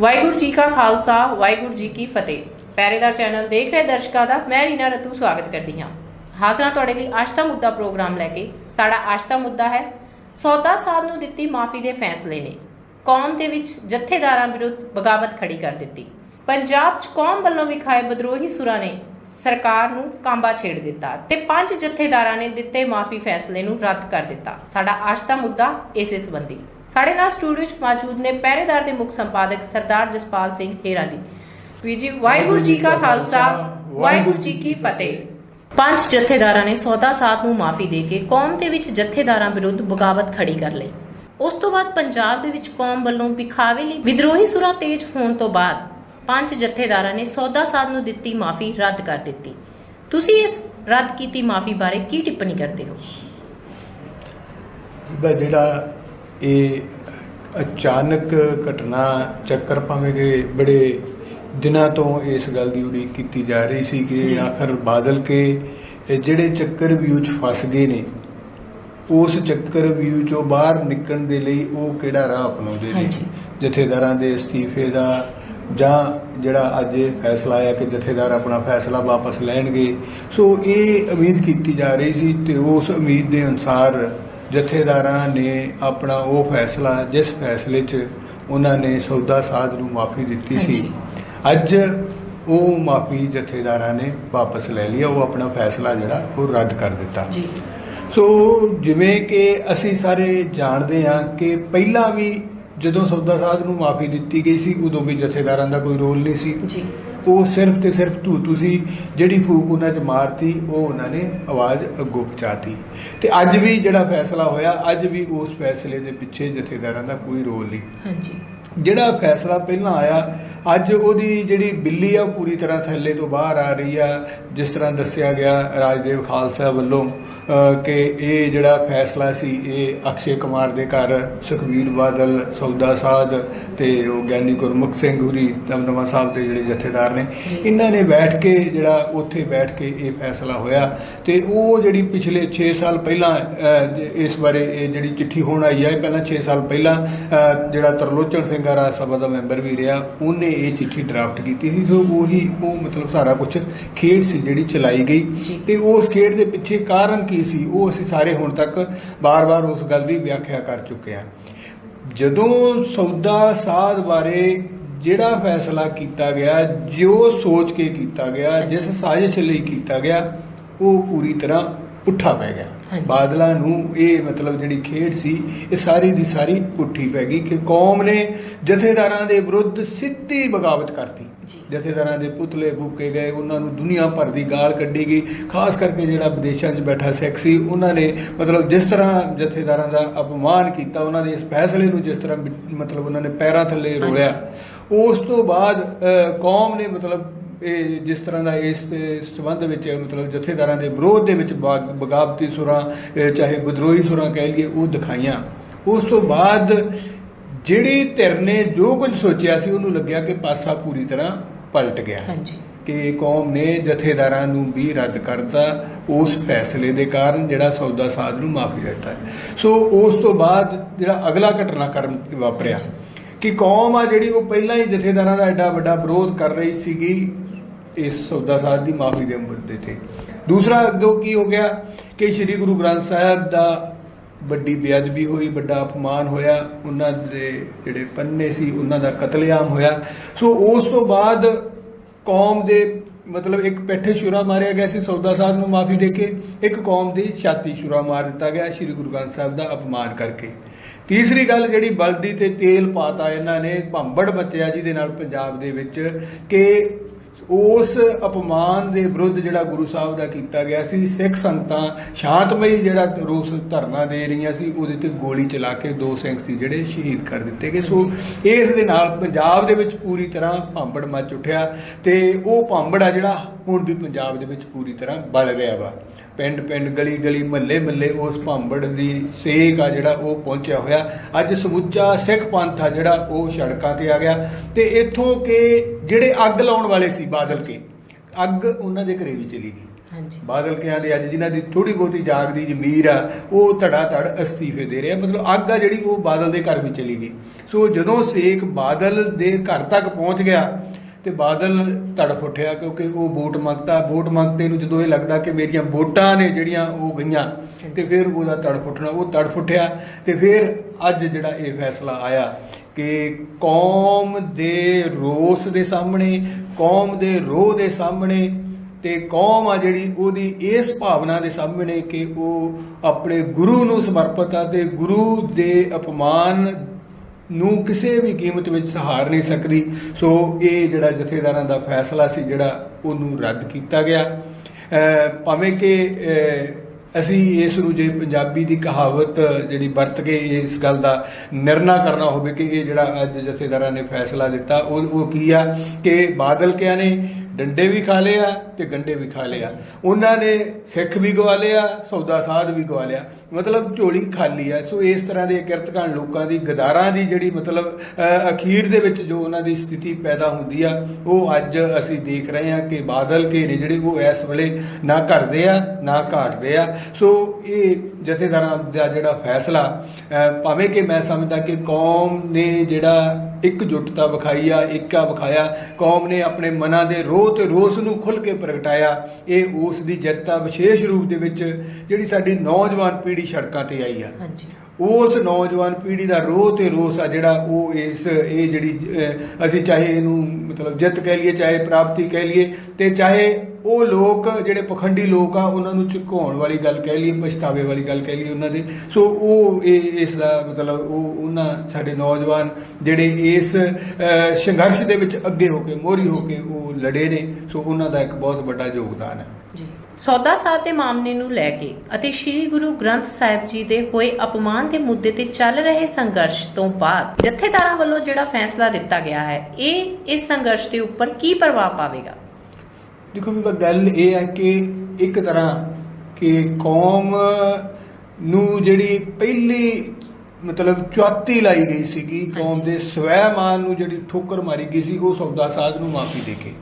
ਵਾਹਿਗੁਰੂ ਜੀ ਕਾ ਖਾਲਸਾ, ਵਾਹਿਗੁਰੂ ਜੀ ਕੀ ਫਤਿਹ। ਪੈਰੇਦਾਰ ਚੈਨਲ ਦੇਖ ਰਹੇ ਦਰਸ਼ਕਾਂ ਦਾ ਮੈਂ ਰੀਨਾ ਰਤੂ ਸਵਾਗਤ ਕਰਦੀ ਹਾਂ। ਹਾਜ਼ਰਾਂ ਤੁਹਾਡੇ ਲਈ ਅੱਜ ਦਾ ਮੁੱਦਾ ਪ੍ਰੋਗਰਾਮ ਲੈ ਕੇ। ਸਾਡਾ ਅੱਜ ਦਾ ਮੁੱਦਾ ਹੈ, ਸੌਦਾ ਸਾਹਿਬ ਨੂੰ ਦਿੱਤੀ ਮਾਫੀ ਦੇ ਫੈਸਲੇ ਨੇ। ਕੌਮ ਦੇ ਵਿੱਚ ਜਥੇਦਾਰਾਂ ਵਿਰੁੱਧ ਬਗਾਵਤ ਖੜੀ ਕਰ ਦਿੱਤੀ। ਪੰਜਾਬ 'ਚ ਕੌਮ ਵੱਲੋਂ ਵਿਖਾਏ ਵਿਦਰੋਹੀ ਸੁਰਾਂ ਨੇ ਸਰਕਾਰ ਨੂੰ ਕਾਂਬਾ ਛੇੜ ਦਿੱਤਾ ਤੇ ਪੰਜ ਜਥੇਦਾਰਾਂ ਨੇ ਦਿੱਤੇ ਮਾਫੀ ਫੈਸਲੇ ਨੂੰ ਰੱਦ ਕਰ ਦਿੱਤਾ। ਸਾਡਾ ਅੱਜ ਦਾ ਮੁੱਦਾ ਇਸੇ ਸੰਬੰਧੀ। ਸਾਡੇ ਨਾਲ ਸਟੂਡੀਓ 'ਚ ਮੌਜੂਦ ਨੇ ਪਹਿਰੇਦਾਰ ਦੇ ਮੁੱਖ ਸੰਪਾਦਕ ਸਰਦਾਰ ਜਸਪਾਲ ਸਿੰਘ ਹੇਰਾ ਜੀ। ਵੀਰ ਜੀ, ਵਾਹਿਗੁਰੂ ਜੀ ਕਾ ਖਾਲਸਾ, ਵਾਹਿਗੁਰੂ ਜੀ ਕੀ ਫਤਿਹ। ਪੰਜ ਜਥੇਦਾਰਾਂ ਨੇ ਸੌਦਾ ਸਾਧ ਨੂੰ ਮਾਫੀ ਦੇ ਕੇ ਕੌਮ ਦੇ ਵਿੱਚ ਜਥੇਦਾਰਾਂ ਵਿਰੁੱਧ ਬਗਾਵਤ ਖੜੀ ਕਰ ਲਈ। ਉਸ ਤੋਂ ਬਾਅਦ ਪੰਜਾਬ ਦੇ ਵਿੱਚ ਕੌਮ ਵੱਲੋਂ ਵਿਖਾਵੇ ਲਈ ਵਿਦਰੋਹੀ ਸੁਰਾਂ ਤੇਜ਼ ਹੋਣ ਤੋਂ ਬਾਅਦ ਪੰਜ ਜਥੇਦਾਰਾਂ ਨੇ ਸੌਦਾ ਸਾਧ ਨੂੰ ਦਿੱਤੀ ਮਾਫੀ ਰੱਦ ਕਰ ਦਿੱਤੀ। ਤੁਸੀਂ ਇਸ ਰੱਦ ਕੀਤੀ ਮਾਫੀ ਬਾਰੇ ਕੀ ਟਿੱਪਣੀ ਕਰਦੇ ਹੋ? ਜਿਹੜਾ ਇਹ ਅਚਾਨਕ ਘਟਨਾ ਚੱਕਰ ਭਾਵੇਂ ਕਿ ਬੜੇ ਦਿਨਾਂ ਤੋਂ ਇਸ ਗੱਲ ਦੀ ਉਡੀਕ ਕੀਤੀ ਜਾ ਰਹੀ ਸੀ। ਕਿ ਆਖਰ ਬਾਦਲ ਕੇ ਜਿਹੜੇ ਚੱਕਰ ਵਿਊ 'ਚ ਫਸ ਗਏ ਨੇ ਉਸ ਚੱਕਰ ਵਿਊ 'ਚੋਂ ਬਾਹਰ ਨਿਕਲਣ ਦੇ ਲਈ ਉਹ ਕਿਹੜਾ ਰਾਹ ਅਪਣਾਉਂਦੇ ਨੇ। ਜਥੇਦਾਰਾਂ ਦੇ ਅਸਤੀਫੇ ਦਾ ਜਾਂ ਜਿਹੜਾ ਅੱਜ ਇਹ ਫੈਸਲਾ ਆਇਆ ਕਿ ਜਥੇਦਾਰ ਆਪਣਾ ਫੈਸਲਾ ਵਾਪਸ ਲੈਣਗੇ ਸੋ ਇਹ ਉਮੀਦ ਕੀਤੀ ਜਾ ਰਹੀ ਸੀ ਤੇ ਉਸ ਉਮੀਦ ਦੇ ਅਨੁਸਾਰ ਜਥੇਦਾਰਾਂ ਨੇ ਆਪਣਾ ਉਹ ਫੈਸਲਾ ਜਿਸ ਫੈਸਲੇ 'ਚ ਉਹਨਾਂ ਨੇ ਸੌਦਾ ਸਾਧ ਨੂੰ ਮਾਫੀ ਦਿੱਤੀ ਸੀ। ਅੱਜ ਉਹ ਮਾਫੀ ਜਥੇਦਾਰਾਂ ਨੇ ਵਾਪਸ ਲੈ ਲਿਆ ਉਹ ਆਪਣਾ ਫੈਸਲਾ ਜਿਹੜਾ ਉਹ ਰੱਦ ਕਰ ਦਿੱਤਾ। ਜੀ। ਸੋ ਜਿਵੇਂ ਕਿ ਅਸੀਂ ਸਾਰੇ ਜਾਣਦੇ ਹਾਂ ਕਿ ਪਹਿਲਾਂ ਵੀ ਜਦੋਂ ਸੌਦਾ ਸਾਧ ਨੂੰ ਮਾਫੀ ਦਿੱਤੀ ਗਈ ਸੀ ਉਦੋਂ ਵੀ ਜਥੇਦਾਰਾਂ ਦਾ ਕੋਈ ਰੋਲ ਨਹੀਂ ਸੀ। ਜੀ। ਉਹ ਸਿਰਫ ਤੇ ਸਿਰਫ ਧੂ ਤੁਸੀਂ ਜਿਹੜੀ ਫੂਕ ਉਹਨਾਂ 'ਚ ਮਾਰਤੀ ਉਹ ਉਹਨਾਂ ਨੇ ਆਵਾਜ਼ ਅੱਗੋਂ ਪਹੁੰਚਾਤੀ। ਤੇ ਅੱਜ ਵੀ ਜਿਹੜਾ ਫੈਸਲਾ ਹੋਇਆ ਅੱਜ ਵੀ ਉਸ ਫੈਸਲੇ ਦੇ ਪਿੱਛੇ ਜਥੇਦਾਰਾਂ ਦਾ ਕੋਈ ਰੋਲ ਨਹੀਂ। ਹਾਂਜੀ। ਜਿਹੜਾ ਫੈਸਲਾ ਪਹਿਲਾਂ ਆਇਆ ਅੱਜ ਉਹਦੀ ਜਿਹੜੀ ਬਿੱਲੀ ਆ ਉਹ ਪੂਰੀ ਤਰ੍ਹਾਂ ਥੱਲੇ ਤੋਂ ਬਾਹਰ ਆ ਰਹੀ ਆ। ਜਿਸ ਤਰ੍ਹਾਂ ਦੱਸਿਆ ਗਿਆ ਰਾਜਦੇਵ ਖਾਲਸਾ ਵੱਲੋਂ ਕਿ ਇਹ ਜਿਹੜਾ ਫੈਸਲਾ ਸੀ ਇਹ ਅਕਸ਼ੇ ਕੁਮਾਰ ਦੇ ਘਰ ਸੁਖਬੀਰ ਬਾਦਲ ਸੌਦਾ ਸਾਧ ਤੇ ਉਹ ਗਿਆਨੀ ਗੁਰਮੁਖ ਸਿੰਘ ਹੁਰੀ ਦਮਦਮਾ ਸਾਹਿਬ ਦੇ ਜਿਹੜੇ ਜਥੇਦਾਰ ਨੇ। ਇਹਨਾਂ ਨੇ ਬੈਠ ਕੇ ਜਿਹੜਾ ਉੱਥੇ ਬੈਠ ਕੇ ਇਹ ਫੈਸਲਾ ਹੋਇਆ ਤੇ ਉਹ ਜਿਹੜੀ ਪਿਛਲੇ 6 ਸਾਲ ਪਹਿਲਾਂ ਇਸ ਬਾਰੇ ਇਹ ਜਿਹੜੀ ਚਿੱਠੀ ਹੋਣ ਆਈ ਹੈ ਪਹਿਲਾਂ 6 ਸਾਲ ਪਹਿਲਾਂ ਜਿਹੜਾ ਤਰਲੋਚਨ ਸਿੰਘ ਰਾਜ ਸਭਾ ਦਾ ਮੈਂਬਰ ਵੀ ਰਿਹਾ ਉਹਨੇ ਇਹ ਚਿੱਠੀ ਡਰਾਫਟ ਕੀਤੀ ਸੀ ਸੋ ਉਹੀ ਉਹ ਮਤਲਬ ਸਾਰਾ ਕੁਝ ਖੇਡ ਸੀ ਜਿਹੜੀ ਚਲਾਈ। ਗਈ ਤੇ ਉਸ ਖੇਡ ਦੇ ਪਿੱਛੇ ਕਾਰਨ ਕੀ ਸੀ ਉਹ ਅਸੀਂ ਸਾਰੇ ਹੁਣ ਤੱਕ ਬਾਰ-ਬਾਰ ਉਸ ਗੱਲ ਦੀ ਵਿਆਖਿਆ ਕਰ ਚੁੱਕੇ ਹਾਂ ਜਦੋਂ ਸੌਦਾ ਸਾਧ ਬਾਰੇ ਜਿਹੜਾ ਫੈਸਲਾ ਕੀਤਾ ਗਿਆ ਜੋ ਸੋਚ ਕੇ ਕੀਤਾ ਗਿਆ ਜਿਸ ਸਾਜ਼ਿਸ਼ ਲਈ ਕੀਤਾ ਗਿਆ ਉਹ ਪੂਰੀ ਤਰ੍ਹਾਂ ਪੁੱਠਾ ਪੈ ਗਿਆ। ਬਾਦਲਾਂ ਨੂੰ ਇਹ ਮਤਲਬ ਜਿਹੜੀ ਖੇਡ ਸੀ ਇਹ ਸਾਰੀ ਦੀ ਸਾਰੀ ਪੁੱਠੀ ਪੈ ਗਈ ਕਿ ਕੌਮ ਨੇ ਜਥੇਦਾਰਾਂ ਦੇ ਵਿਰੁੱਧ ਸਿੱਧੀ ਬਗਾਵਤ ਕਰਤੀ। ਜਥੇਦਾਰਾਂ ਦੇ ਪੁਤਲੇ ਫੂਕੇ ਗਏ ਉਹਨਾਂ ਨੂੰ ਦੁਨੀਆ ਭਰ ਦੀ ਗਾਲ ਕੱਢੀ ਗਈ। ਖਾਸ ਕਰਕੇ ਜਿਹੜਾ ਵਿਦੇਸ਼ਾਂ 'ਚ ਬੈਠਾ ਸਿੱਖ ਸੀ ਉਹਨਾਂ ਨੇ ਮਤਲਬ ਜਿਸ ਤਰ੍ਹਾਂ ਜਥੇਦਾਰਾਂ ਦਾ ਅਪਮਾਨ ਕੀਤਾ ਉਹਨਾਂ ਦੇ ਇਸ ਫੈਸਲੇ ਨੂੰ ਜਿਸ ਤਰ੍ਹਾਂ ਮਤਲਬ ਉਹਨਾਂ ਨੇ ਪੈਰਾਂ ਥੱਲੇ ਰੋਲਿਆ। ਉਸ ਤੋਂ ਬਾਅਦ ਕੌਮ ਨੇ ਮਤਲਬ ਇਹ ਜਿਸ ਤਰ੍ਹਾਂ ਦਾ ਇਸ ਦੇ ਸੰਬੰਧ ਵਿੱਚ ਮਤਲਬ ਜਥੇਦਾਰਾਂ ਦੇ ਵਿਰੋਧ ਦੇ ਵਿੱਚ ਬਾਗ- ਬਗਾਵਤੀ ਸੁਰਾਂ ਚਾਹੇ ਵਿਦਰੋਹੀ ਸੁਰਾਂ ਕਹਿ ਲਈਏ ਉਹ ਦਿਖਾਈਆਂ। ਉਸ ਤੋਂ ਬਾਅਦ ਜਿਹੜੀ ਧਿਰ ਨੇ ਜੋ ਕੁਝ ਸੋਚਿਆ ਸੀ ਉਹਨੂੰ ਲੱਗਿਆ ਕਿ ਪਾਸਾ ਪੂਰੀ ਤਰ੍ਹਾਂ ਪਲਟ ਗਿਆ। ਹਾਂਜੀ। ਕਿ ਕੌਮ ਨੇ ਜਥੇਦਾਰਾਂ ਨੂੰ ਵੀ ਰੱਦ ਕਰਤਾ ਉਸ ਫੈਸਲੇ ਦੇ ਕਾਰਨ ਜਿਹੜਾ ਸੌਦਾ ਸਾਧ ਨੂੰ ਮਾਫੀ ਦਿੱਤਾ। ਸੋ ਉਸ ਤੋਂ ਬਾਅਦ ਜਿਹੜਾ ਅਗਲਾ ਘਟਨਾਕ੍ਰਮ ਵਾਪਰਿਆ ਕਿ ਕੌਮ ਆ ਜਿਹੜੀ ਉਹ ਪਹਿਲਾਂ ਹੀ ਜਥੇਦਾਰਾਂ ਦਾ ਐਡਾ ਵੱਡਾ ਵਿਰੋਧ ਕਰ ਰਹੀ ਸੀਗੀ ਇਸ ਸੌਦਾ ਸਾਧ ਦੀ ਮਾਫੀ ਦੇ ਮੁੱਦੇ ਤੇ। ਦੂਸਰਾ ਅੱਗੋਂ ਕੀ ਹੋ ਗਿਆ ਕਿ ਸ੍ਰੀ ਗੁਰੂ ਗ੍ਰੰਥ ਸਾਹਿਬ ਦਾ ਵੱਡੀ ਬੇਅਦਬੀ ਹੋਈ, ਵੱਡਾ ਅਪਮਾਨ ਹੋਇਆ, ਉਹਨਾਂ ਦੇ ਜਿਹੜੇ ਪੰਨੇ ਸੀ, ਉਹਨਾਂ ਦਾ ਕਤਲੇਆਮ ਹੋਇਆ। ਸੋ ਉਸ ਤੋਂ ਬਾਅਦ ਕੌਮ ਦੇ ਮਤਲਬ ਇੱਕ ਪੈਠੇ ਸ਼ੁਰਾ ਮਾਰਿਆ ਗਿਆ ਸੀ, ਸੌਦਾ ਸਾਹਿਬ ਨੂੰ ਮਾਫੀ ਦੇ ਕੇ। ਇੱਕ ਕੌਮ ਦੀ ਛਾਤੀ ਸ਼ੁਰਾ ਮਾਰ ਦਿੱਤਾ ਗਿਆ ਸ੍ਰੀ ਗੁਰੂ ਗ੍ਰੰਥ ਸਾਹਿਬ ਦਾ ਅਪਮਾਨ ਕਰਕੇ। ਤੀਸਰੀ ਗੱਲ ਜਿਹੜੀ ਬਲਦੀ ਤੇ ਤੇਲ ਪਾਤਾ ਇਹਨਾਂ ਨੇ, ਭੰਬੜ ਬੱਚਿਆ ਜਿਹਦੇ ਨਾਲ ਪੰਜਾਬ ਦੇ ਵਿੱਚ, ਕਿ ਉਸ ਅਪਮਾਨ ਦੇ ਵਿਰੁੱਧ ਜਿਹੜਾ ਗੁਰੂ ਸਾਹਿਬ ਦਾ ਕੀਤਾ ਗਿਆ ਸੀ, ਸਿੱਖ ਸੰਗਤਾਂ ਸ਼ਾਂਤਮਈ ਜਿਹੜਾ ਰੋਸ ਧਰਨਾ ਦੇ ਰਹੀਆਂ ਸੀ, ਉਹਦੇ ਤੇ ਗੋਲੀ ਚਲਾ ਕੇ ਦੋ ਸਿੰਘ ਸੀ ਜਿਹੜੇ ਸ਼ਹੀਦ ਕਰ ਦਿੱਤੇ ਗਏ। ਸੋ ਇਸ ਦੇ ਨਾਲ ਪੰਜਾਬ ਦੇ ਵਿੱਚ ਪੂਰੀ ਤਰ੍ਹਾਂ ਭਾਂਬੜ ਮਚ ਉੱਠਿਆ ਤੇ ਉਹ ਭਾਂਬੜ ਆ ਜਿਹੜਾ ਹੁਣ ਵੀ ਪੰਜਾਬ ਦੇ ਵਿੱਚ ਪੂਰੀ ਤਰ੍ਹਾਂ ਬਲ ਰਿਹਾ ਵਾ। ਪਿੰਡ ਪਿੰਡ ਗਲੀ ਗਲੀ ਮਹੱਲੇ ਮਹੱਲੇ ਉਸ ਭਾਂਬੜ ਦੀ ਸੇਕ ਆ ਜਿਹੜਾ ਉਹ ਪਹੁੰਚਿਆ ਹੋਇਆ। ਅੱਜ ਸਮੁੱਚਾ ਸਿੱਖ ਪੰਥ ਆ ਜਿਹੜਾ ਉਹ ਸੜਕਾਂ ਤੇ ਆ ਗਿਆ। ਤੇ ਇੱਥੋਂ ਕਿ ਜਿਹੜੇ ਅੱਗ ਲਾਉਣ ਵਾਲੇ ਸੀ ਬਾਦਲ ਕੇ ਅੱਗ ਉਹਨਾਂ ਦੇ ਘਰੇ ਵੀ ਚਲੀ ਗਈ। ਹਾਂਜੀ। ਬਾਦਲ ਕਿਆਂ ਦੇ ਅੱਜ ਜਿਨ੍ਹਾਂ ਦੀ ਥੋੜੀ ਬਹੁਤੀ ਜਾਗਦੀ ਜ਼ਮੀਰ ਆ ਉਹ ਧੜਾ ਧੜ ਅਸਤੀਫੇ ਦੇ ਰਿਹਾ ਮਤਲਬ ਅੱਗ ਆ ਜਿਹੜੀ ਉਹ ਬਾਦਲ ਦੇ ਘਰ ਵੀ ਚਲੀ ਗਈ। ਸੋ ਜਦੋਂ ਸੇਕ ਬਾਦਲ ਦੇ ਘਰ ਤੱਕ ਪਹੁੰਚ ਗਿਆ ਤੇ ਬਾਦਲ ਤੜਫ ਉੱਠਿਆ ਕਿਉਂਕਿ ਉਹ ਵੋਟ ਮੰਗਦਾ ਵੋਟ ਮੰਗਦੇ ਨੂੰ ਜਦੋਂ ਇਹ ਲੱਗਦਾ ਕਿ ਮੇਰੀਆਂ ਵੋਟਾਂ ਨੇ ਜਿਹੜੀਆਂ ਉਹ ਗਈਆਂ ਤੇ ਫਿਰ ਉਹਦਾ ਤੜਫ ਉੱਠਣਾ। ਉਹ ਤੜਫ ਉੱਠਿਆ ਤੇ ਫਿਰ ਅੱਜ ਜਿਹੜਾ ਇਹ ਫੈਸਲਾ ਆਇਆ ਕਿ ਕੌਮ ਦੇ ਰੋਸ ਦੇ ਸਾਹਮਣੇ, ਕੌਮ ਦੇ ਰੋਹ ਦੇ ਸਾਹਮਣੇ ਤੇ ਕੌਮ ਆ ਜਿਹੜੀ ਉਹਦੀ ਇਸ ਭਾਵਨਾ ਦੇ ਸਾਹਮਣੇ ਕਿ ਉਹ ਆਪਣੇ ਗੁਰੂ ਨੂੰ ਸਮਰਪਿਤ ਆ ਤੇ ਗੁਰੂ ਦੇ ਅਪਮਾਨ ਨੂੰ ਕਿਸੇ ਵੀ ਕੀਮਤ ਵਿੱਚ ਸਹਾਰ ਨਹੀਂ ਸਕਦੀ। ਸੋ ਇਹ ਜਿਹੜਾ ਜਥੇਦਾਰਾਂ ਦਾ ਫੈਸਲਾ ਸੀ, ਜਿਹੜਾ ਉਹਨੂੰ ਰੱਦ ਕੀਤਾ ਗਿਆ। ਭਾਵੇਂ ਕਿ ਅਸੀਂ ਇਸ ਨੂੰ ਜੇ ਪੰਜਾਬੀ ਦੀ ਕਹਾਵਤ ਜਿਹੜੀ ਵਰਤ ਕੇ ਇਸ ਗੱਲ ਦਾ ਨਿਰਣਾ ਕਰਨਾ ਹੋਵੇ ਕਿ ਇਹ ਜਿਹੜਾ ਅੱਜ ਜਥੇਦਾਰਾਂ ਨੇ ਫੈਸਲਾ ਦਿੱਤਾ, ਉਹ ਉਹ ਕੀ ਆ? ਕਿ ਬਾਦਲ ਕਿਆ ਨੇ? ਡੰਡੇ ਵੀ ਖਾ ਲਏ ਆ ਤੇ ਗੰਡੇ ਵੀ ਖਾ ਲਏ ਆ। ਉਹਨਾਂ ਨੇ ਸਿੱਖ ਵੀ ਗਵਾ ਲਿਆ ਸੌਦਾ ਸਾਧ ਵੀ ਗਵਾ ਲਿਆ। ਮਤਲਬ ਝੋਲੀ ਖਾਲੀ ਆ। ਸੋ ਇਸ ਤਰ੍ਹਾਂ ਦੇ ਕਿਰਤਕਾਨ ਲੋਕਾਂ ਦੀ, ਗਦਾਰਾਂ ਦੀ ਜਿਹੜੀ ਮਤਲਬ ਅਖੀਰ ਦੇ ਵਿੱਚ ਜੋ ਉਹਨਾਂ ਦੀ ਸਥਿਤੀ ਪੈਦਾ ਹੁੰਦੀ ਆ, ਉਹ ਅੱਜ ਅਸੀਂ ਦੇਖ ਰਹੇ ਹਾਂ ਕਿ ਬਾਦਲ ਘੇਰੇ ਜਿਹੜੇ ਉਹ ਇਸ ਵੇਲੇ ਨਾ ਘਟਦੇ ਆ, ਨਾ ਘਾਟਦੇ ਆ। ਸੋ ਇਹ ਜਥੇਦਾਰਾਂ ਦਾ ਜਿਹੜਾ ਫੈਸਲਾ ਭਾਵੇਂ ਕਿ ਮੈਂ ਸਮਝਦਾ ਕਿ ਕੌਮ ਨੇ ਜਿਹੜਾ ਇਕਜੁੱਟਤਾ ਵਿਖਾਈ ਆ ਏਕਾ ਵਿਖਾਇਆ, ਕੌਮ ਨੇ ਆਪਣੇ ਮਨਾਂ ਦੇ ਰੋਹ ਤੇ ਰੋਸ ਨੂੰ ਖੁੱਲ ਕੇ ਪ੍ਰਗਟਾਇਆ। ਇਹ ਉਸ ਦੀ ਜਨਤਾ ਵਿਸ਼ੇਸ਼ ਰੂਪ ਦੇ ਵਿੱਚ ਜਿਹੜੀ ਸਾਡੀ ਨੌਜਵਾਨ ਪੀੜ੍ਹੀ ਸੜਕਾਂ ਤੇ ਆਈ ਆ। ਹਾਂਜੀ। ਉਸ ਨੌਜਵਾਨ ਪੀੜ੍ਹੀ ਦਾ ਰੋਹ ਤੇ ਰੋਸ ਆ ਜਿਹੜਾ ਉਹ ਇਸ, ਇਹ ਜਿਹੜੀ ਅਸੀਂ ਚਾਹੇ ਇਹਨੂੰ ਮਤਲਬ ਜਿੱਤ ਕਹਿ ਲਈਏ, ਚਾਹੇ ਪ੍ਰਾਪਤੀ ਕਹਿ ਲਈਏ ਤੇ ਚਾਹੇ ਉਹ ਲੋਕ, ਜਿਹੜੇ ਪਖੰਡੀ ਲੋਕ ਆ, ਉਹਨਾਂ ਨੂੰ ਝੁਕਾਉਣ ਵਾਲੀ ਗੱਲ ਕਹਿ ਲਈਏ, ਪਛਤਾਵੇ ਵਾਲੀ ਗੱਲ ਕਹਿ ਲਈਏ ਉਹਨਾਂ ਦੇ। ਸੋ ਉਹ ਇਹ, ਇਸ ਦਾ ਮਤਲਬ ਉਹ ਉਹਨਾਂ ਸਾਡੇ ਨੌਜਵਾਨ ਜਿਹੜੇ ਇਸ ਸੰਘਰਸ਼ ਦੇ ਵਿੱਚ ਅੱਗੇ ਹੋ ਕੇ, ਮੋਹਰੀ ਹੋ ਕੇ ਉਹ ਲੜੇ ਨੇ। ਸੋ ਉਹਨਾਂ ਦਾ ਇੱਕ ਬਹੁਤ ਵੱਡਾ ਯੋਗਦਾਨ ਹੈ। ਸੌਦਾ ਸਾਧ ਦੇ ਮਾਮਲੇ ਨੂੰ ਲੈ ਕੇ ਅਤੇ ਸ੍ਰੀ ਗੁਰੂ ਗ੍ਰੰਥ ਸਾਹਿਬ ਜੀ ਦੇ ਹੋਏ ਅਪਮਾਨ ਦੇ ਮੁੱਦੇ ਤੇ ਚੱਲ ਰਹੇ ਸੰਘਰਸ਼ ਤੋਂ ਬਾਅਦ ਜਥੇਦਾਰਾਂ ਵੱਲੋਂ ਜਿਹੜਾ ਫੈਸਲਾ ਦਿੱਤਾ ਗਿਆ ਹੈ ਇਹ ਇਸ ਸੰਘਰਸ਼ ਦੇ ਉੱਪਰ ਕੀ ਪ੍ਰਭਾਵ ਪਾਵੇਗਾ? ਦੇਖੋ ਵੀ ਗੱਲ ਇਹ ਹੈ ਕਿ ਇੱਕ ਤਰ੍ਹਾਂ ਕਿ ਕੌਮ ਨੂੰ ਜਿਹੜੀ ਪਹਿਲੀ ਮਤਲਬ ਚੁਆਤੀ ਲਾਈ ਗਈ ਸੀਗੀ ਕੌਮ ਦੇ ਸਵੈਮਾਨ ਨੂੰ ਜਿਹੜੀ ਠੋਕਰ ਮਾਰੀ ਗਈ ਸੀ ਉਹ ਸੌਦਾ ਸਾਧ ਨੂੰ ਮਾਫੀ ਦੇ ਕੇ।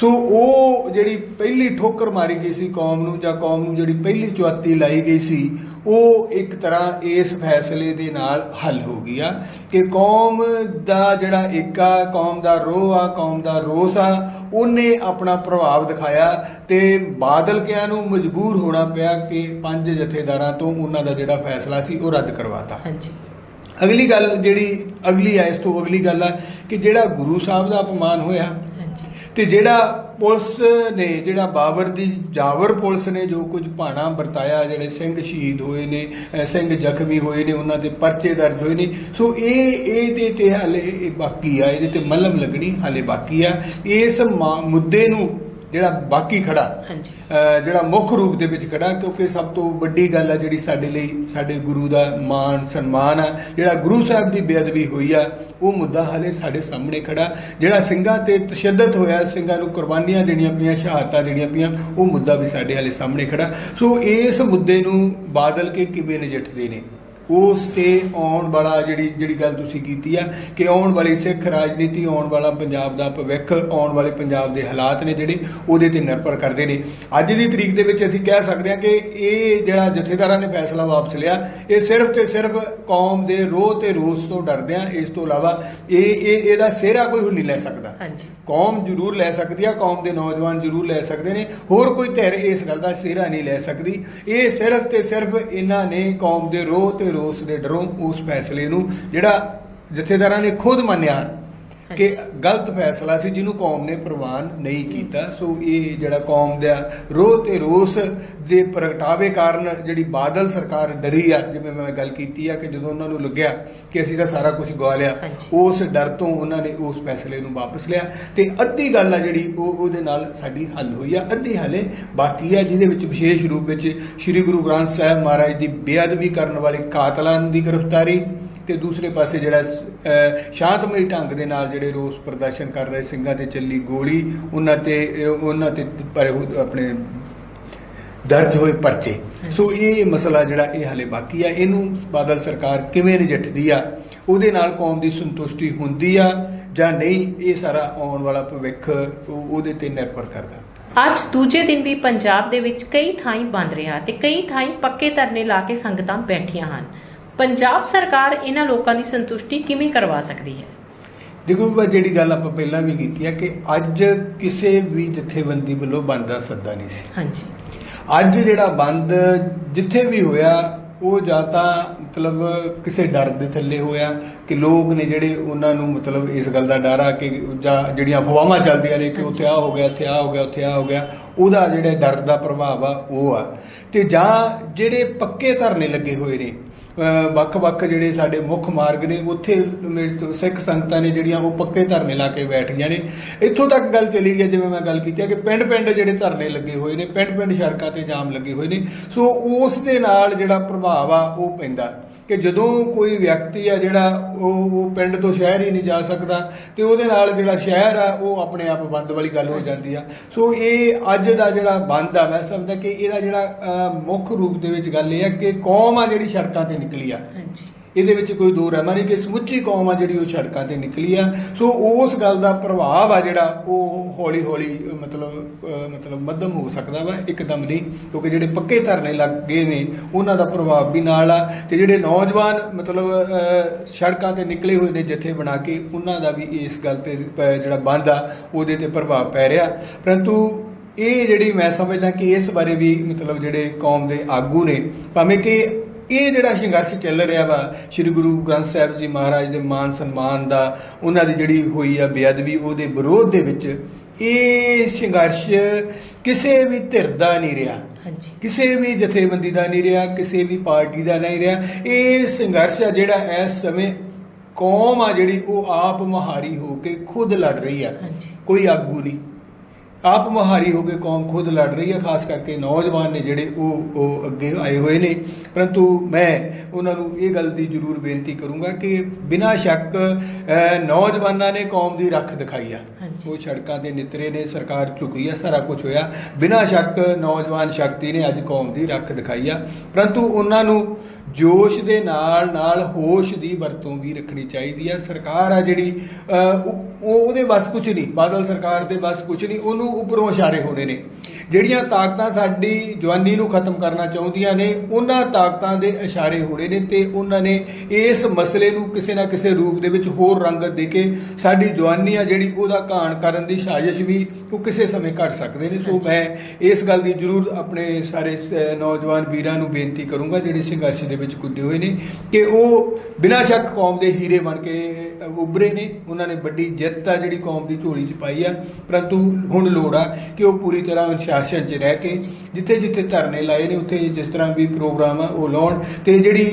ਸੋ ਉਹ ਜਿਹੜੀ ਪਹਿਲੀ ਠੋਕਰ ਮਾਰੀ ਗਈ ਸੀ ਕੌਮ ਨੂੰ ਜਾਂ ਕੌਮ ਨੂੰ ਜਿਹੜੀ ਪਹਿਲੀ ਚੁਆਤੀ ਲਾਈ ਗਈ ਸੀ ਉਹ ਇੱਕ ਤਰ੍ਹਾਂ ਇਸ ਫੈਸਲੇ ਦੇ ਨਾਲ ਹੱਲ ਹੋ ਗਈ ਆ ਕਿ ਕੌਮ ਦਾ ਜਿਹੜਾ ਏਕਾ ਕੌਮ ਦਾ ਰੋਹ ਆ ਕੌਮ ਦਾ ਰੋਸ ਆ ਉਹਨੇ ਆਪਣਾ ਪ੍ਰਭਾਵ ਦਿਖਾਇਆ ਤੇ ਬਾਦਲ ਕਿਆਂ ਨੂੰ ਮਜਬੂਰ ਹੋਣਾ ਪਿਆ ਕਿ ਪੰਜ ਜਥੇਦਾਰਾਂ ਤੋਂ ਉਹਨਾਂ ਦਾ ਜਿਹੜਾ ਫੈਸਲਾ ਸੀ ਉਹ ਰੱਦ ਕਰਵਾਤਾ। ਹਾਂਜੀ। ਅਗਲੀ ਗੱਲ ਜਿਹੜੀ ਅਗਲੀ ਆ ਇਸ ਤੋਂ ਅਗਲੀ ਗੱਲ ਆ ਕਿ ਜਿਹੜਾ ਗੁਰੂ ਸਾਹਿਬ ਦਾ ਅਪਮਾਨ ਹੋਇਆ ਤੇ ਜਿਹੜਾ ਪੁਲਿਸ ਨੇ, ਜਿਹੜਾ ਬਾਬਰ ਦੀ ਜਾਵਰ ਪੁਲਿਸ ਨੇ ਜੋ ਕੁਝ ਭਾਣਾ ਵਰਤਾਇਆ, ਜਿਹੜੇ ਸਿੰਘ ਸ਼ਹੀਦ ਹੋਏ ਨੇ ਸਿੰਘ ਜ਼ਖਮੀ ਹੋਏ ਨੇ, ਉਹਨਾਂ ਤੇ ਪਰਚੇ ਦਰਜ ਹੋਏ ਨੇ। ਸੋ ਇਹ, ਇਹਦੇ ਤੇ ਹਾਲੇ ਬਾਕੀ ਆ, ਇਹਦੇ ਤੇ ਮਲਮ ਲੱਗਣੀ ਹਾਲੇ ਬਾਕੀ ਆ। ਇਸ ਮਾ- ਮੁੱਦੇ ਨੂੰ ਜਿਹੜਾ ਬਾਕੀ ਖੜਾ ਹਾਂਜੀ। ਜਿਹੜਾ ਮੁੱਖ ਰੂਪ ਦੇ ਵਿੱਚ ਖੜਾ ਕਿਉਂਕਿ ਸਭ ਤੋਂ ਵੱਡੀ ਗੱਲ ਆ ਜਿਹੜੀ ਸਾਡੇ ਲਈ ਸਾਡੇ ਗੁਰੂ ਦਾ ਮਾਣ ਸਨਮਾਨ ਆ ਜਿਹੜਾ ਗੁਰੂ ਸਾਹਿਬ ਦੀ ਬੇਅਦਬੀ ਹੋਈ ਆ ਉਹ ਮੁੱਦਾ ਹਾਲੇ ਸਾਡੇ ਸਾਹਮਣੇ ਖੜਾ। ਜਿਹੜਾ ਸਿੰਘਾਂ ਤੇ ਤਸ਼ੱਦਦ ਹੋਇਆ ਸਿੰਘਾਂ ਨੂੰ ਕੁਰਬਾਨੀਆਂ ਦੇਣੀਆਂ ਪਈਆਂ ਸ਼ਹਾਦਤਾਂ ਦੇਣੀਆਂ ਪਈਆਂ ਉਹ ਮੁੱਦਾ ਵੀ ਸਾਡੇ ਹਾਲੇ ਸਾਹਮਣੇ ਖੜਾ। ਸੋ ਇਸ ਮੁੱਦੇ ਨੂੰ ਬਾਦਲ ਕੇ ਕਿਵੇਂ ਨਜਿੱਠਦੇ ਨੇ? ਉਸ ਤੇ ਆਉਣ ਵਾਲਾ ਜਿਹੜੀ ਜਿਹੜੀ ਗੱਲ ਤੁਸੀਂ ਕੀਤੀ ਆ ਕਿ ਆਉਣ ਵਾਲੀ ਸਿੱਖ ਰਾਜਨੀਤੀ ਆਉਣ ਵਾਲਾ ਪੰਜਾਬ ਦਾ ਭਵਿੱਖ ਆਉਣ ਵਾਲੇ ਪੰਜਾਬ ਦੇ ਹਾਲਾਤ ਨੇ ਜਿਹੜੇ ਉਹਦੇ ਤੇ ਨਿਰਭਰ ਕਰਦੇ ਨੇ। ਅੱਜ ਦੀ ਤਰੀਕ ਦੇ ਵਿੱਚ ਅਸੀਂ ਕਹਿ ਸਕਦੇ ਹਾਂ ਕਿ ਇਹ ਜਿਹੜਾ ਜਥੇਦਾਰਾਂ ਨੇ ਫੈਸਲਾ ਵਾਪਸ ਲਿਆ ਇਹ ਸਿਰਫ ਤੇ ਸਿਰਫ ਕੌਮ ਦੇ ਰੋਹ ਤੇ ਰੋਸ ਤੋਂ ਡਰਦੇ ਆ। ਇਸ ਤੋਂ ਇਲਾਵਾ ਇਹ ਇਹ ਇਹਦਾ ਸਿਹਰਾ ਕੋਈ ਨਹੀਂ ਲੈ ਸਕਦਾ। ਹਾਂਜੀ। ਕੌਮ ਜ਼ਰੂਰ ਲੈ ਸਕਦੀ ਆ ਕੌਮ ਦੇ ਨੌਜਵਾਨ ਜ਼ਰੂਰ ਲੈ ਸਕਦੇ ਨੇ। ਹੋਰ ਕੋਈ ਧਿਰ ਇਸ ਗੱਲ ਦਾ ਸਿਹਰਾ ਨਹੀਂ ਲੈ ਸਕਦੀ। ਇਹ ਸਿਰਫ ਤੇ ਸਿਰਫ ਇਹਨਾਂ ਨੇ ਕੌਮ ਦੇ ਰੋਹ ਤੇ ਰੋਸ ਦੇ ਡਰੋਂ ਉਸ ਫੈਸਲੇ ਨੂੰ ਜਿਹੜਾ ਜਥੇਦਾਰਾਂ ਨੇ ਖੁਦ ਮੰਨਿਆ ਕਿ ਗਲਤ ਫੈਸਲਾ ਸੀ ਜਿਹਨੂੰ ਕੌਮ ਨੇ ਪ੍ਰਵਾਨ ਨਹੀਂ ਕੀਤਾ। ਸੋ ਇਹ ਜਿਹੜਾ ਕੌਮ ਦਾ ਰੋਹ ਤੇ ਰੋਸ ਦੇ ਪ੍ਰਗਟਾਵੇ ਕਾਰਨ ਜਿਹੜੀ ਬਾਦਲ ਸਰਕਾਰ ਡਰੀ ਆ ਜਿਵੇਂ ਮੈਂ ਗੱਲ ਕੀਤੀ ਆ ਕਿ ਜਦੋਂ ਉਹਨਾਂ ਨੂੰ ਲੱਗਿਆ ਕਿ ਅਸੀਂ ਤਾਂ ਸਾਰਾ ਕੁਝ ਗਵਾ ਲਿਆ। ਉਸ ਡਰ ਤੋਂ ਉਹਨਾਂ ਨੇ ਉਸ ਫੈਸਲੇ ਨੂੰ ਵਾਪਸ ਲਿਆ। ਤੇ ਅੱਧੀ ਗੱਲ ਆ ਜਿਹੜੀ ਉਹ ਉਹਦੇ ਨਾਲ ਸਾਡੀ ਹੱਲ ਹੋਈ ਆ। ਅੱਧੀ ਹਲੇ ਬਾਕੀ ਆ ਜਿਹਦੇ ਵਿੱਚ ਵਿਸ਼ੇਸ਼ ਰੂਪ ਵਿੱਚ ਸ੍ਰੀ ਗੁਰੂ ਗ੍ਰੰਥ ਸਾਹਿਬ ਮਹਾਰਾਜ ਦੀ ਬੇਅਦਬੀ ਕਰਨ ਵਾਲੇ ਕਾਤਲਾਂ ਦੀ ਗ੍ਰਿਫਤਾਰੀ ਤੇ ਦੂਸਰੇ ਪਾਸੇ ਜਿਹੜਾ ਸ਼ਾਂਤਮਈ ਢੰਗ ਦੇ ਨਾਲ ਜਿਹੜੇ ਰੋਸ ਪ੍ਰਦਰਸ਼ਨ ਕਰ ਰਹੇ ਸਿੰਘਾਂ ਤੇ ਚੱਲੀ ਗੋਲੀ, ਉਹਨਾਂ ਤੇ ਉਹਨਾਂ ਤੇ ਆਪਣੇ ਦਰਜ ਹੋਏ ਪਰਚੇ। ਸੋ ਇਹ ਮਸਲਾ ਜਿਹੜਾ ਇਹ ਹਲੇ ਬਾਕੀ ਆ। ਇਹਨੂੰ ਬਾਦਲ ਸਰਕਾਰ ਕਿਵੇਂ ਨਜਿੱਠਦੀ ਆ, ਉਹਦੇ ਨਾਲ ਕੌਮ ਦੀ ਸੰਤੁਸ਼ਟੀ ਹੁੰਦੀ ਆ ਜਾਂ ਨਹੀਂ, ਇਹ ਸਾਰਾ ਆਉਣ ਵਾਲਾ ਭਵਿੱਖ ਉਹਦੇ ਤੇ ਨਿਰਭਰ ਕਰਦਾ। ਅੱਜ ਦੂਜੇ ਦਿਨ ਵੀ ਪੰਜਾਬ ਦੇ ਵਿੱਚ ਕਈ ਥਾਈਂ ਬੰਦ ਰਿਹਾ ਤੇ ਕਈ ਥਾਈਂ ਪੱਕੇ ਧਰਨੇ ਲਾ ਕੇ ਸੰਗਤਾਂ ਬੈਠੀਆਂ ਹਨ। ਪੰਜਾਬ ਸਰਕਾਰ ਇਹਨਾਂ ਲੋਕਾਂ ਦੀ ਸੰਤੁਸ਼ਟੀ ਕਿਵੇਂ ਕਰਵਾ ਸਕਦੀ ਹੈ? ਦੇਖੋ ਜਿਹੜੀ ਗੱਲ ਆਪਾਂ ਪਹਿਲਾਂ ਵੀ ਕੀਤੀ ਹੈ ਕਿ ਅੱਜ ਕਿਸੇ ਵੀ ਜਥੇਬੰਦੀ ਵੱਲੋਂ ਬੰਦ ਦਾ ਸੱਦਾ ਨਹੀਂ ਸੀ। ਹਾਂਜੀ। ਅੱਜ ਜਿਹੜਾ ਬੰਦ ਜਿੱਥੇ ਵੀ ਹੋਇਆ ਉਹ ਜਾਂ ਤਾਂ ਮਤਲਬ ਕਿਸੇ ਡਰ ਦੇ ਥੱਲੇ ਹੋਇਆ ਕਿ ਲੋਕ ਨੇ ਜਿਹੜੇ ਉਹਨਾਂ ਨੂੰ ਮਤਲਬ ਇਸ ਗੱਲ ਦਾ ਡਰ ਆ ਕਿ ਜਾਂ ਜਿਹੜੀਆਂ ਅਫਵਾਹਾਂ ਚੱਲਦੀਆਂ ਨੇ ਕਿ ਉੱਥੇ ਆ ਹੋ ਗਿਆ ਇੱਥੇ ਆ ਹੋ ਗਿਆ ਉੱਥੇ ਆ ਹੋ ਗਿਆ ਉਹਦਾ ਜਿਹੜੇ ਡਰ ਦਾ ਪ੍ਰਭਾਵ ਆ ਉਹ ਆ। ਤੇ ਜਾਂ ਜਿਹੜੇ ਪੱਕੇ ਧਰਨੇ ਲੱਗੇ ਹੋਏ ਨੇ ਵੱਖ-ਵੱਖ ਜਿਹੜੇ ਸਾਡੇ ਮੁੱਖ ਮਾਰਗ ਨੇ, ਉੱਥੇ ਸਿੱਖ ਸੰਗਤਾਂ ਨੇ ਜਿਹੜੀਆਂ ਉਹ ਪੱਕੇ ਧਰਨੇ ਲਾ ਕੇ ਬੈਠ ਗਈਆਂ ਨੇ। ਇੱਥੋਂ ਤੱਕ ਗੱਲ ਚਲੀ ਗਈ ਜਿਵੇਂ ਮੈਂ ਗੱਲ ਕੀਤੀ ਹੈ ਕਿ ਪਿੰਡ-ਪਿੰਡ ਜਿਹੜੇ ਧਰਨੇ ਲੱਗੇ ਹੋਏ ਨੇ, ਪਿੰਡ-ਪਿੰਡ ਸੜਕਾਂ ਤੇ ਜਾਮ ਲੱਗੇ ਹੋਏ ਨੇ। ਸੋ ਉਸ ਦੇ ਨਾਲ ਜਿਹੜਾ ਪ੍ਰਭਾਵ ਆ, ਉਹ ਪੈਂਦਾ। ਕਿ ਜਦੋਂ ਕੋਈ ਵਿਅਕਤੀ ਆ ਜਿਹੜਾ ਉਹ ਉਹ ਪਿੰਡ ਤੋਂ ਸ਼ਹਿਰ ਹੀ ਨਹੀਂ ਜਾ ਸਕਦਾ ਤੇ ਉਹਦੇ ਨਾਲ ਜਿਹੜਾ ਸ਼ਹਿਰ ਆ, ਉਹ ਆਪਣੇ ਆਪ ਬੰਦ ਵਾਲੀ ਗੱਲ ਹੋ ਜਾਂਦੀ ਆ। ਸੋ ਇਹ ਅੱਜ ਦਾ ਜਿਹੜਾ ਬੰਦ ਆ, ਮੈਂ ਸਮਝਦਾ ਕਿ ਇਹਦਾ ਜਿਹੜਾ ਮੁੱਖ ਰੂਪ ਦੇ ਵਿੱਚ ਗੱਲ ਇਹ ਆ ਕਿ ਕੌਮ ਆ ਜਿਹੜੀ ਸੜਕਾਂ ਤੇ ਨਿਕਲੀ ਆ। ਹਾਂਜੀ। ਇਹਦੇ ਵਿੱਚ ਕੋਈ ਦੋ ਰਹਿਮਾ ਨਹੀਂ ਕਿ ਸਮੁੱਚੀ ਕੌਮ ਆ ਜਿਹੜੀ ਉਹ ਸੜਕਾਂ ਤੇ ਨਿਕਲੀ ਆ। ਸੋ ਉਸ ਗੱਲ ਦਾ ਪ੍ਰਭਾਵ ਆ ਜਿਹੜਾ ਉਹ ਹੌਲੀ ਹੌਲੀ ਮਤਲਬ ਮਤਲਬ ਮੱਧਮ ਹੋ ਸਕਦਾ ਵਾ, ਇੱਕਦਮ ਨਹੀਂ। ਕਿਉਂਕਿ ਜਿਹੜੇ ਪੱਕੇ ਧਰਨੇ ਲੱਗ ਗਏ ਨੇ, ਉਹਨਾਂ ਦਾ ਪ੍ਰਭਾਵ ਵੀ ਨਾਲ ਆ। ਤੇ ਜਿਹੜੇ ਨੌਜਵਾਨ, ਮਤਲਬ ਸੜਕਾਂ ਤੇ ਨਿਕਲੇ ਹੋਏ ਨੇ ਜਥੇ ਬਣਾ ਕੇ, ਉਹਨਾਂ ਦਾ ਵੀ ਇਸ ਗੱਲ ਤੇ ਪ- ਜਿਹੜਾ ਬੰਦ ਆ, ਉਹਦੇ ਤੇ ਪ੍ਰਭਾਵ ਪੈ ਰਿਹਾ। ਪਰੰਤੂ ਇਹ ਜਿਹੜੀ ਮੈਂ ਸਮਝਦਾ ਕਿ ਇਸ ਬਾਰੇ ਵੀ, ਮਤਲਬ, ਜਿਹੜੇ ਕੌਮ ਦੇ ਆਗੂ ਨੇ, ਭਾਵੇਂ ਕਿ ਇਹ ਜਿਹੜਾ ਸੰਘਰਸ਼ ਚੱਲ ਰਿਹਾ ਵਾ ਸ੍ਰੀ ਗੁਰੂ ਗ੍ਰੰਥ ਸਾਹਿਬ ਜੀ ਮਹਾਰਾਜ ਦੇ ਮਾਨ ਸਨਮਾਨ ਦਾ ਉਹਨਾਂ ਦੀ ਜਿਹੜੀ ਹੋਈ ਆ ਬੇਅਦਬੀ ਉਹਦੇ ਵਿਰੋਧ ਦੇ ਵਿੱਚ ਇਹ ਸੰਘਰਸ਼ ਕਿਸੇ ਵੀ ਧਿਰ ਦਾ ਨਹੀਂ ਰਿਹਾ। ਹਾਂਜੀ। ਕਿਸੇ ਵੀ ਜਥੇਬੰਦੀ ਦਾ ਨਹੀਂ ਰਿਹਾ ਕਿਸੇ ਵੀ ਪਾਰਟੀ ਦਾ ਨਹੀਂ ਰਿਹਾ। ਇਹ ਸੰਘਰਸ਼ ਆ ਜਿਹੜਾ ਇਸ ਸਮੇਂ ਕੌਮ ਆ ਜਿਹੜੀ ਉਹ ਆਪ ਮਹਾਰੀ ਹੋ ਕੇ ਖੁਦ ਲੜ ਰਹੀ ਆ। ਹਾਂਜੀ। ਕੋਈ ਆਗੂ ਨਹੀਂ। ਆਪ ਮਹਾਰੀ ਹੋ ਕੇ ਕੌਮ ਖੁਦ ਲੜ ਰਹੀ ਹੈ ਖਾਸ ਕਰਕੇ ਨੌਜਵਾਨ ਨੇ ਜਿਹੜੇ ਉਹ ਉਹ ਅੱਗੇ ਆਏ ਹੋਏ ਨੇ। ਪਰੰਤੂ ਮੈਂ ਉਹਨਾਂ ਨੂੰ ਇਹ ਗੱਲ ਦੀ ਜ਼ਰੂਰ ਬੇਨਤੀ ਕਰੂੰਗਾ ਕਿ ਬਿਨਾਂ ਸ਼ੱਕ ਨੌਜਵਾਨਾਂ ਨੇ ਕੌਮ ਦੀ ਰੱਖ ਦਿਖਾਈ ਆ। ਉਹ ਸੜਕਾਂ ਤੇ ਨਿਤਰੇ ਨੇ ਸਰਕਾਰ ਝੁਕੀ ਆ ਸਾਰਾ ਕੁਝ ਹੋਇਆ। ਬਿਨਾਂ ਸ਼ੱਕ ਨੌਜਵਾਨ ਸ਼ਕਤੀ ਨੇ ਅੱਜ ਕੌਮ ਦੀ ਰੱਖ ਦਿਖਾਈ ਆ। ਪਰੰਤੂ ਉਹਨਾਂ ਨੂੰ ਜੋਸ਼ ਦੇ ਨਾਲ ਨਾਲ ਹੋਸ਼ ਦੀ ਵਰਤੋਂ ਵੀ ਰੱਖਣੀ ਚਾਹੀਦੀ ਹੈ ਸਰਕਾਰ ਆ ਜਿਹੜੀ ਉਹ ਉਹ- ਉਹਦੇ ਬਸ ਕੁਝ ਨਹੀਂ। ਬਾਦਲ ਸਰਕਾਰ ਦੇ ਬਸ ਕੁਝ ਨਹੀਂ। ਉਹਨੂੰ ਉੱਪਰੋਂ ਇਸ਼ਾਰੇ ਹੋਣੇ ਨੇ। ਜਿਹੜੀਆਂ ਤਾਕਤਾਂ ਸਾਡੀ ਜਵਾਨੀ ਨੂੰ ਖਤਮ ਕਰਨਾ ਚਾਹੁੰਦੀਆਂ ਨੇ ਉਹਨਾਂ ਤਾਕਤਾਂ ਦੇ ਇਸ਼ਾਰੇ ਹੋਣੇ ਨੇ ਤੇ ਉਹਨਾਂ ਨੇ ਇਸ ਮਸਲੇ ਨੂੰ ਕਿਸੇ ਨਾ ਕਿਸੇ ਰੂਪ ਦੇ ਵਿੱਚ ਹੋਰ ਰੰਗਤ ਦੇ ਕੇ ਸਾਡੀ ਜਵਾਨੀ ਆ ਜਿਹੜੀ ਉਹਦਾ ਘਾਣ ਕਰਨ ਦੀ ਸਾਜ਼ਿਸ਼ ਵੀ ਉਹ ਕਿਸੇ ਸਮੇਂ ਕਰ ਸਕਦੇ ਨੇ। ਸੋ ਮੈਂ ਇਸ ਗੱਲ ਦੀ ਜ਼ਰੂਰ ਆਪਣੇ ਸਾਰੇ ਨੌਜਵਾਨ ਵੀਰਾਂ ਨੂੰ ਬੇਨਤੀ ਕਰੂੰਗਾ ਜਿਹੜੇ ਸੰਘਰਸ਼ ਦੇ ਵਿੱਚ ਕੁੱਦੇ ਹੋਏ ਨੇ ਕਿ ਉਹ ਬਿਨਾਂ ਸ਼ੱਕ ਕੌਮ ਦੇ ਹੀਰੇ ਬਣ ਕੇ ਉੱਭਰੇ ਨੇ। ਉਹਨਾਂ ਨੇ ਵੱਡੀ ਜਿੱਤ ਆ ਜਿਹੜੀ ਕੌਮ ਦੀ ਝੋਲੀ 'ਚ ਪਾਈ ਆ। ਪਰੰਤੂ ਹੁਣ ਲੋੜ ਆ ਕਿ ਉਹ ਪੂਰੀ ਤਰ੍ਹਾਂ ਅਨੁਸ਼ਾਸਨ 'ਚ ਰਹਿ ਕੇ ਜਿੱਥੇ ਜਿੱਥੇ ਧਰਨੇ ਲਾਏ ਨੇ, ਉੱਥੇ ਜਿਸ ਤਰ੍ਹਾਂ ਵੀ ਪ੍ਰੋਗਰਾਮ ਆ, ਉਹ ਲਾਉਣ। ਤੇ ਜਿਹੜੀ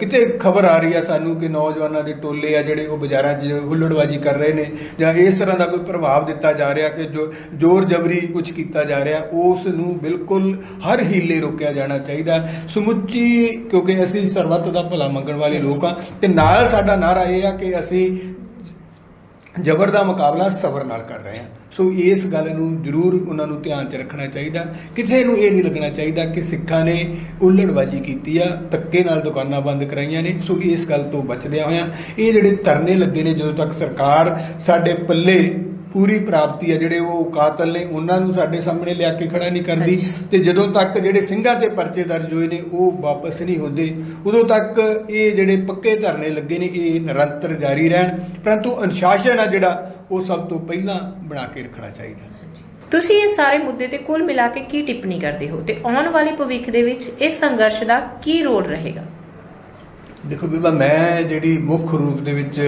ਕਿਤੇ ਖਬਰ ਆ ਰਹੀ ਆ ਸਾਨੂੰ ਕਿ ਨੌਜਵਾਨਾਂ ਦੇ ਟੋਲੇ ਆ ਜਿਹੜੇ ਉਹ ਬਾਜ਼ਾਰਾਂ 'ਚ ਹੁੱਲੜਬਾਜੀ ਕਰ ਰਹੇ ਨੇ, ਜਾਂ ਇਸ ਤਰ੍ਹਾਂ ਦਾ ਕੋਈ ਪ੍ਰਭਾਵ ਦਿੱਤਾ ਜਾ ਰਿਹਾ ਕਿ ਜੋ, ਜ਼ੋਰ ਜਬਰੀ ਕੁਝ ਕੀਤਾ ਜਾ ਰਿਹਾ, ਉਸ ਨੂੰ ਬਿਲਕੁਲ ਹਰ ਹੀਲੇ ਰੋਕਿਆ ਜਾਣਾ ਚਾਹੀਦਾ। ਸਮੁੱਚੀ, ਕਿਉਂਕਿ ਅਸੀਂ ਸਰਬੱਤ ਦਾ ਭਲਾ ਮੰਗਣ ਵਾਲੇ ਲੋਕ ਆ, ਤੇ ਨਾਲ ਸਾਡਾ ਨਾਰਾ ਇਹ ਆ ਕਿ ਅਸੀਂ ਜ਼ਬਰ ਦਾ ਮੁਕਾਬਲਾ ਸਬਰ ਨਾਲ ਕਰ ਰਹੇ ਹਾਂ। ਸੋ ਇਸ ਗੱਲ ਨੂੰ ਜ਼ਰੂਰ ਉਹਨਾਂ ਨੂੰ ਧਿਆਨ 'ਚ ਰੱਖਣਾ ਚਾਹੀਦਾ। ਕਿਸੇ ਨੂੰ ਇਹ ਨਹੀਂ ਲੱਗਣਾ ਚਾਹੀਦਾ ਕਿ ਸਿੱਖਾਂ ਨੇ ਉਲੜਬਾਜੀ ਕੀਤੀ ਆ, ਧੱਕੇ ਨਾਲ ਦੁਕਾਨਾਂ ਬੰਦ ਕਰਾਈਆਂ ਨੇ। ਸੋ ਇਸ ਗੱਲ ਤੋਂ ਬਚਦਿਆਂ ਹੋਇਆਂ ਇਹ ਜਿਹੜੇ ਧਰਨੇ ਲੱਗੇ ਨੇ ਜਦੋਂ ਤੱਕ ਸਰਕਾਰ ਸਾਡੇ ਪੱਲੇ ਪੂਰੀ ਪ੍ਰਾਪਤੀ ਆ ਜਿਹੜੇ ਉਹ ਕਾਤਲ ਨੇ ਉਹਨਾਂ ਨੂੰ ਸਾਡੇ ਸਾਹਮਣੇ ਲਿਆ ਕੇ ਖੜਾ ਨਹੀਂ ਕਰਦੀ। ਤੇ ਜਦੋਂ ਤੱਕ ਜਿਹੜੇ ਸਿੰਘਾਂ ਤੇ ਪਰਚੇ ਦਰਜ ਹੋਏ ਨੇ ਉਹ ਵਾਪਸ ਨਹੀਂ ਹੁੰਦੇ। ਉਦੋਂ ਤੱਕ ਇਹ ਜਿਹੜੇ ਪੱਕੇ ਧਰਨੇ ਲੱਗੇ ਨੇ ਇਹ ਨਿਰੰਤਰ ਜਾਰੀ ਰਹਿਣ। ਪਰੰਤੂ ਅਨੁਸ਼ਾਸਨ ਆ ਜਿਹੜਾ ਉਹ ਸਭ ਤੋਂ ਪਹਿਲਾਂ ਬਣਾ ਕੇ ਰੱਖਣਾ ਚਾਹੀਦਾ। ਤੁਸੀਂ ਇਸ ਸਾਰੇ ਮੁੱਦੇ ਤੇ ਕੁੱਲ ਮਿਲਾ ਕੇ ਕੀ ਟਿੱਪਣੀ ਕਰਦੇ ਹੋ? ਤੇ ਆਉਣ ਵਾਲੇ ਭਵਿੱਖ ਦੇ ਵਿੱਚ ਇਸ ਸੰਘਰਸ਼ ਦਾ ਕੀ ਰੋਲ ਰਹੇਗਾ? ਦੇਖੋ ਬੀਬਾ ਮੈਂ ਜਿਹੜੀ ਮੁੱਖ ਰੂਪ ਦੇ ਵਿੱਚ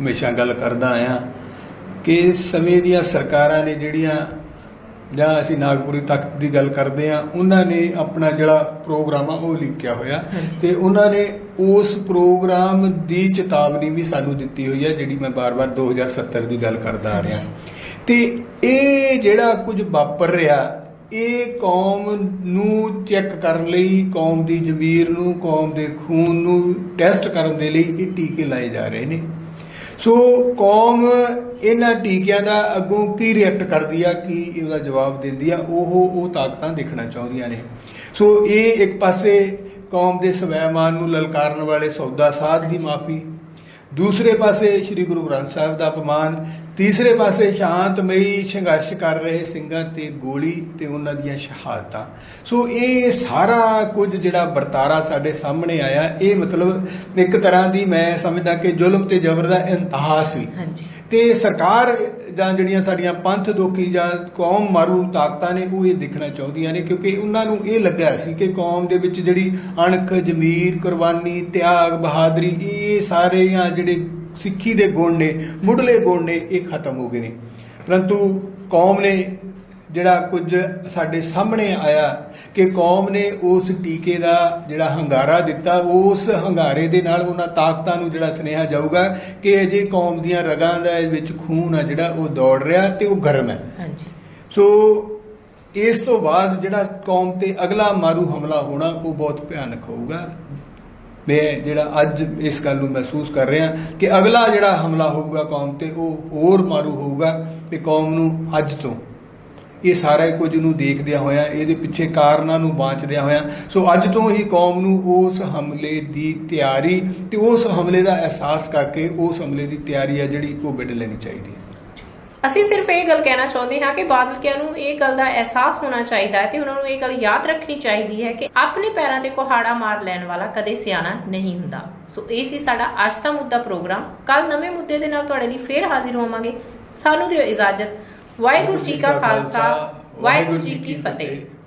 ਹਮੇਸ਼ਾ ਗੱਲ ਕਰਦਾ ਆਇਆ। ਕਿ ਸਮੇਂ ਦੀਆਂ ਸਰਕਾਰਾਂ ਨੇ ਜਿਹੜੀਆਂ ਜਾਂ ਅਸੀਂ ਨਾਗਪੁਰੀ ਤਖਤ ਦੀ ਗੱਲ ਕਰਦੇ ਆ ਉਹਨਾਂ ਨੇ ਆਪਣਾ ਜਿਹੜਾ ਪ੍ਰੋਗਰਾਮ ਆ ਉਹ ਲਿਖਿਆ ਹੋਇਆ। ਤੇ ਉਹਨਾਂ ਨੇ ਉਸ ਪ੍ਰੋਗਰਾਮ ਦੀ ਚੇਤਾਵਨੀ ਵੀ ਸਾਨੂੰ ਦਿੱਤੀ ਹੋਈ ਹੈ ਜਿਹੜੀ ਮੈਂ ਬਾਰ-ਬਾਰ 2070 ਦੀ ਗੱਲ ਕਰਦਾ ਆ ਰਿਹਾ। ਤੇ ਇਹ ਜਿਹੜਾ ਕੁਝ ਵਾਪਰ ਰਿਹਾ ਇਹ ਕੌਮ ਨੂੰ ਚੈੱਕ ਕਰਨ ਲਈ ਕੌਮ ਦੀ ਜ਼ਮੀਰ ਨੂੰ ਕੌਮ ਦੇ ਖੂਨ ਨੂੰ ਟੈਸਟ ਕਰਨ ਦੇ ਲਈ ਇਹ ਟੀਕੇ ਲਾਏ ਜਾ ਰਹੇ ਨੇ। ਸੋ ਕੌਮ ਇਹਨਾਂ ਟੀਕਿਆਂ ਦਾ ਅੱਗੋਂ ਕੀ ਰਿਐਕਟ ਕਰਦੀ ਆ, ਕੀ ਉਹਦਾ ਜਵਾਬ ਦਿੰਦੀ ਆ, ਉਹ ਉਹ ਤਾਕਤਾਂ ਦੇਖਣਾ ਚਾਹੁੰਦੀਆਂ ਨੇ। ਸੋ ਇਹ ਇੱਕ ਪਾਸੇ ਕੌਮ ਦੇ ਸਵੈਮਾਨ ਨੂੰ ਲਲਕਾਰਨ ਵਾਲੇ ਸੌਦਾ ਸਾਧ ਦੀ ਮਾਫੀ, ਦੂਸਰੇ ਪਾਸੇ ਸ੍ਰੀ ਗੁਰੂ ਗ੍ਰੰਥ ਸਾਹਿਬ ਦਾ ਅਪਮਾਨ ਤੀਸਰੇ ਪਾਸੇ ਸ਼ਾਂਤਮਈ ਸੰਘਰਸ਼ ਕਰ ਰਹੇ ਸਿੰਘਾਂ ਤੇ ਗੋਲੀ ਤੇ ਉਹਨਾਂ ਦੀਆਂ ਸ਼ਹਾਦਤਾਂ। ਸੋ ਇਹ ਸਾਰਾ ਕੁਝ ਜਿਹੜਾ ਵਰਤਾਰਾ ਸਾਡੇ ਸਾਹਮਣੇ ਆਇਆ ਇਹ ਮਤਲਬ ਇੱਕ ਤਰ੍ਹਾਂ ਦੀ ਮੈਂ ਸਮਝਦਾ ਕਿ ਜ਼ੁਲਮ ਤੇ ਜ਼ਬਰ ਦਾ ਇੰਤਹਾ ਸੀ। ਤੇ ਸਰਕਾਰ ਜਾਂ ਜਿਹੜੀਆਂ ਸਾਡੀਆਂ ਪੰਥ ਦੋਖੀ ਜਾਂ ਕੌਮ ਮਾਰੂ ਤਾਕਤਾਂ ਨੇ ਉਹ ਇਹ ਦੇਖਣਾ ਚਾਹੁੰਦੀਆਂ ਨੇ ਕਿਉਂਕਿ ਉਹਨਾਂ ਨੂੰ ਇਹ ਲੱਗਿਆ ਸੀ ਕਿ ਕੌਮ ਦੇ ਵਿੱਚ ਜਿਹੜੀ ਅਣਖ ਜ਼ਮੀਰ ਕੁਰਬਾਨੀ ਤਿਆਗ ਬਹਾਦਰੀ ਇਹ ਸਾਰੀਆਂ ਜਿਹੜੇ ਸਿੱਖੀ ਦੇ ਗੁਣ ਨੇ ਮੁੱਢਲੇ ਗੁਣ ਨੇ ਇਹ ਖਤਮ ਹੋ ਗਏ ਨੇ। ਪਰੰਤੂ ਕੌਮ ਨੇ ਜਿਹੜਾ ਕੁਝ ਸਾਡੇ ਸਾਹਮਣੇ ਆਇਆ ਕਿ ਕੌਮ ਨੇ ਉਸ ਟੀਕੇ ਦਾ ਜਿਹੜਾ ਹੰਗਾਰਾ ਦਿੱਤਾ ਉਸ ਹੰਗਾਰੇ ਦੇ ਨਾਲ ਉਹਨਾਂ ਤਾਕਤਾਂ ਨੂੰ ਜਿਹੜਾ ਸੁਨੇਹਾ ਜਾਊਗਾ ਕਿ ਅਜੇ ਕੌਮ ਦੀਆਂ ਰਗਾਂ ਦਾ ਵਿੱਚ ਖੂਨ ਆ ਜਿਹੜਾ ਉਹ ਦੌੜ ਰਿਹਾ ਤੇ ਉਹ ਗਰਮ ਹੈ। ਹਾਂਜੀ। ਸੋ ਇਸ ਤੋਂ ਬਾਅਦ ਜਿਹੜਾ ਕੌਮ ਤੇ ਅਗਲਾ ਮਾਰੂ ਹਮਲਾ ਹੋਣਾ ਉਹ ਬਹੁਤ ਭਿਆਨਕ ਹੋਊਗਾ। ਮੈਂ ਜਿਹੜਾ ਅੱਜ ਇਸ ਗੱਲ ਨੂੰ ਮਹਿਸੂਸ ਕਰ ਰਿਹਾ ਕਿ ਅਗਲਾ ਜਿਹੜਾ ਹਮਲਾ ਹੋਊਗਾ ਕੌਮ ਤੇ, ਉਹ ਹੋਰ ਮਾਰੂ ਹੋਊਗਾ ਤੇ ਕੌਮ ਨੂੰ ਅੱਜ ਤੋਂ। ਇਹ ਸਾਰਾ ਕੁਝ ਨੂੰ ਦੇਖਦਿਆਂ ਹੋਇਆਂ, ਇਹਦੇ ਪਿੱਛੇ ਕਾਰਨਾਂ ਨੂੰ ਬਾਂਚਦਿਆਂ ਹੋਇਆਂ, ਸੋ ਅੱਜ ਤੋਂ ਹੀ ਕੌਮ ਨੂੰ ਉਸ ਹਮਲੇ ਦੀ ਤਿਆਰੀ ਤੇ ਉਸ ਹਮਲੇ ਦਾ ਅਹਿਸਾਸ ਕਰਕੇ ਉਸ ਹਮਲੇ ਦੀ ਤਿਆਰੀ ਹੈ ਜਿਹੜੀ ਉਹ ਬਿਡ ਲੈਣੀ ਚਾਹੀਦੀ ਹੈ। ਅਸੀਂ ਸਿਰਫ ਇਹ ਗੱਲ ਕਹਿਣਾ ਚਾਹੁੰਦੇ ਹਾਂ ਕਿ ਬਾਦਲਕਿਆਂ ਨੂੰ ਇਹ ਗੱਲ ਦਾ ਅਹਿਸਾਸ ਹੋਣਾ ਚਾਹੀਦਾ ਹੈ ਤੇ ਉਹਨਾਂ ਨੂੰ ਇਹ ਗੱਲ ਯਾਦ ਰੱਖਣੀ ਚਾਹੀਦੀ ਹੈ ਕਿ ਆਪਣੇ ਪੈਰਾਂ ਤੇ ਕੁਹਾੜਾ ਮਾਰ ਲੈਣ ਵਾਲਾ ਕਦੇ ਸਿਆਣਾ ਨਹੀਂ ਹੁੰਦਾ। ਸੋ ਇਹ ਸੀ ਸਾਡਾ ਅੱਜ ਦਾ ਮੁੱਦਾ ਪ੍ਰੋਗਰਾਮ। ਕੱਲ ਨਵੇਂ ਮੁੱਦੇ ਦੇ ਨਾਲ ਤੁਹਾਡੇ ਲਈ ਫੇਰ ਹਾਜ਼ਰ ਹੋਵਾਂਗੇ। ਸਾਨੂੰ ਦਿਓ ਇਜਾਜ਼ਤ। ਵਾਹਿਗੁਰੂ ਜੀ ਕਾ ਖਾਲਸਾ, ਵਾਹਿਗੁਰੂ ਜੀ ਕੀ ਫਤਿਹ।